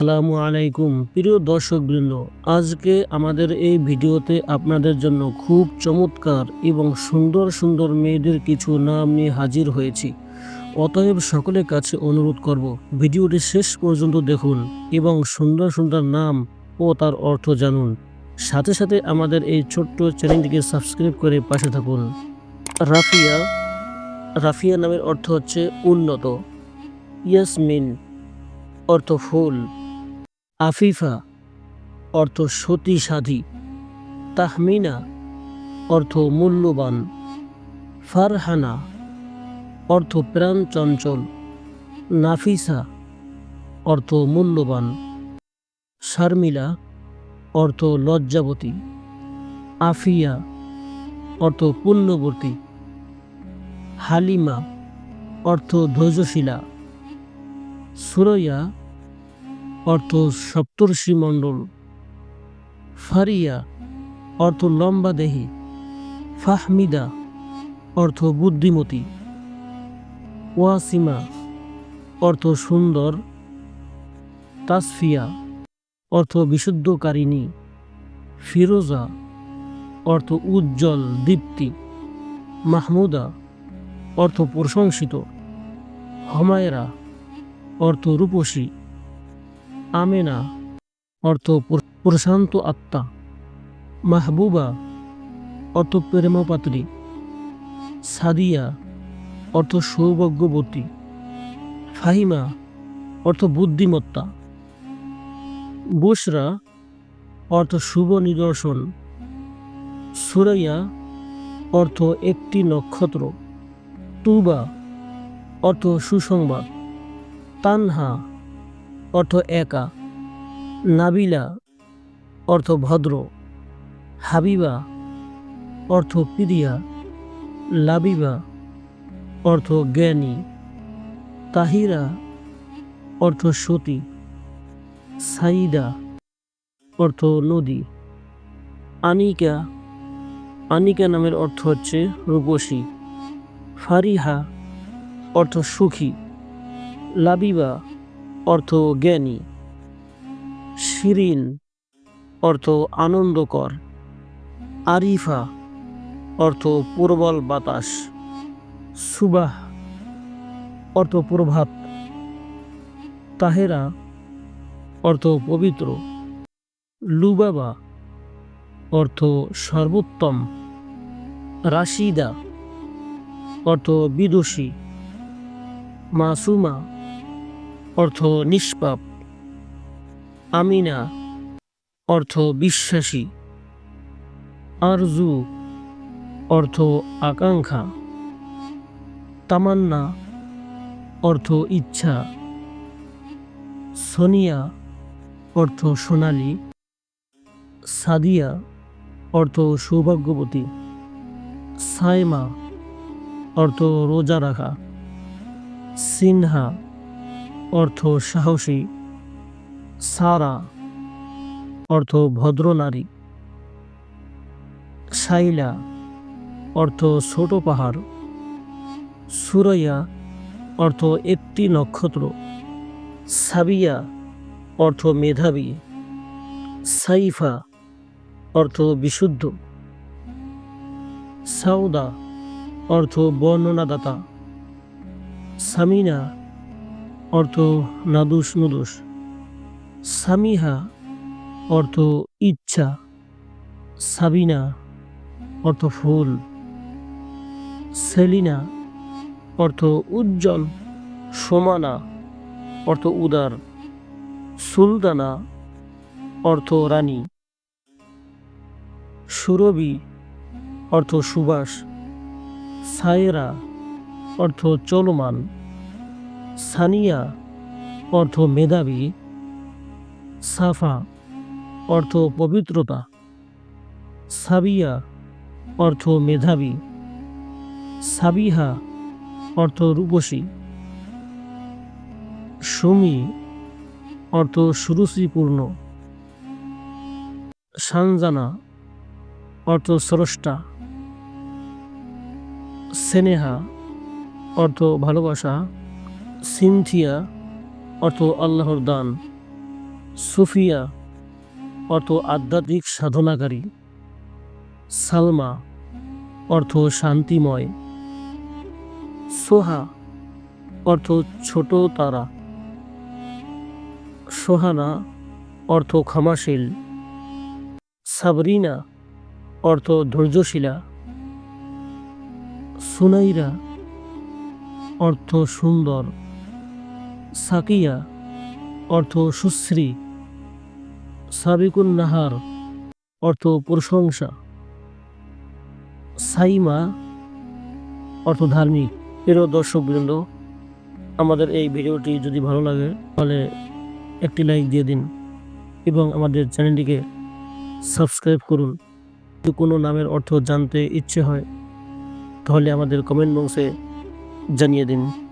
আসসালামু আলাইকুম। প্রিয় দর্শকবৃন্দ, আজকে আমাদের এই ভিডিওতে আপনাদের জন্য খুব চমৎকার এবং সুন্দর সুন্দর মেয়েদের কিছু নাম নিয়ে হাজির হয়েছি। অতএব সকলের কাছে অনুরোধ করব, ভিডিওটি শেষ পর্যন্ত দেখুন এবং সুন্দর সুন্দর নাম ও তার অর্থ জানুন। সাথে সাথে আমাদের এই ছোট্ট চ্যানেলটিকে সাবস্ক্রাইব করে পাশে থাকুন। রাফিয়া রাফিয়া নামের অর্থ হচ্ছে উন্নত। ইয়াসমিন, অর্থ ফুল। আফিফা, অর্থ সতী সাধী তাহমিনা, অর্থ মূল্যবান। ফারহানা, অর্থ প্রাণ চঞ্চল। নাফিসা, অর্থ মূল্যবান। শারমিলা, অর্থ লজ্জাবতী। আফিয়া, অর্থ পুণ্যবর্তী। হালিমা, অর্থ ধৈর্যশীলা। সুরইয়া অর্থ সপ্তর্ষি মণ্ডল। ফারিয়া, অর্থ লম্বা দেহি। ফাহমিদা, অর্থ বুদ্ধিমতী। ওয়াসিমা, অর্থ সুন্দর। তাসফিয়া, অর্থ বিশুদ্ধকারিণী। ফিরোজা, অর্থ উজ্জ্বল দীপ্তি। মাহমুদা, অর্থ প্রশংসিত। হমায়রা, অর্থ রূপসী। আমেনা, অর্থ প্রশান্ত আত্মা, মাহবুবা, অর্থ প্রেমপাত্রী, সাদিয়া, অর্থ সৌভাগ্যবতী, ফাহিমা, অর্থ বুদ্ধিমত্তা, বুশরা, অর্থ শুভ নিদর্শন, সুরাইয়া, অর্থ একটি নক্ষত্র, তুবা, অর্থ সুসংবাদ, তানহা অর্থ একা। নাবিলা, অর্থ ভদ্র। হাবিবা, অর্থ প্রিয়া। লাবিবা, অর্থ জ্ঞানী। তাহিরা, অর্থ সতী। সাইদা অর্থ নদী। আনিকা আনিকা নামের অর্থ হচ্ছে রূপসী। ফারিহা, অর্থ সুখী। লাবিবা অর্থ জ্ঞানী শিরিন অর্থ আনন্দকর আরিফা অর্থ প্রবল বাতাস। সুবাহ অর্থ প্রভাত তাহেরা অর্থ পবিত্র লুবাবা অর্থ সর্বোত্তম রাশিদা অর্থ বিদুষী মাসুমা অর্থ নিষ্পাপ। আমিনা, অর্থ বিশ্বাসী। আরজু, অর্থ আকাঙ্ক্ষা। তামান্না, অর্থ ইচ্ছা। সোনিয়া, অর্থ সোনালী। সাদিয়া, অর্থ সৌভাগ্যবতী। সাইমা, অর্থ রোজা রাখা। সিনহা অর্থ সাহসী। সারা, অর্থ ভদ্র নারী সাইলা, অর্থ ছোট পাহাড়। সুরইয়া অর্থ একটি নক্ষত্র। সাবিয়া, অর্থ মেধাবী। সাইফা, অর্থ বিশুদ্ধ। সাউদা, অর্থ বর্ণনাদাতা। সামিনা অর্থ নাদুস নুদুস। সামিহা অর্থ ইচ্ছা। সাবিনা অর্থ ফুল। সেলিনা অর্থ উজ্জ্বল। সমানা অর্থ উদার। সুলতানা অর্থ রানী। সুরভি অর্থ সুবাস। সায়রা অর্থ চলমান। সানিয়া অর্থ মেধাবী, সাফা অর্থ পবিত্রতা, সাবিয়া অর্থ মেধাবী, সাবিহা অর্থ রূপসী, সুমি অর্থ সুরুচিপূর্ণ, সানজানা অর্থ স্রষ্টা, সেনেহা অর্থ ভালোবাসা সিনথিয়া অর্থ আল্লাহর দান, সুফিয়া অর্থ আধ্যাত্মিক সাধনাকারী, সালমা অর্থ শান্তিময়, সোহা অর্থ ছোট তারা, সোহানা অর্থ ক্ষমাশীল, সাবরিনা অর্থ ধৈর্যশীলা, সুনাইরা অর্থ সুন্দর। সাকিয়া, অর্থ সুশ্রী। সাবিকুন নাহার, অর্থ প্রশংসা। সাইমা, অর্থ ধার্মিক। প্রিয় দর্শকবৃন্দ আমাদের এই ভিডিওটি যদি ভালো লাগে, তাহলে একটি লাইক দিয়ে দিন এবং আমাদের চ্যানেলটিকে সাবস্ক্রাইব করুন। যদি কোনো নামের অর্থ জানতে ইচ্ছে হয়, তাহলে আমাদের কমেন্ট বক্সে জানিয়ে দিন।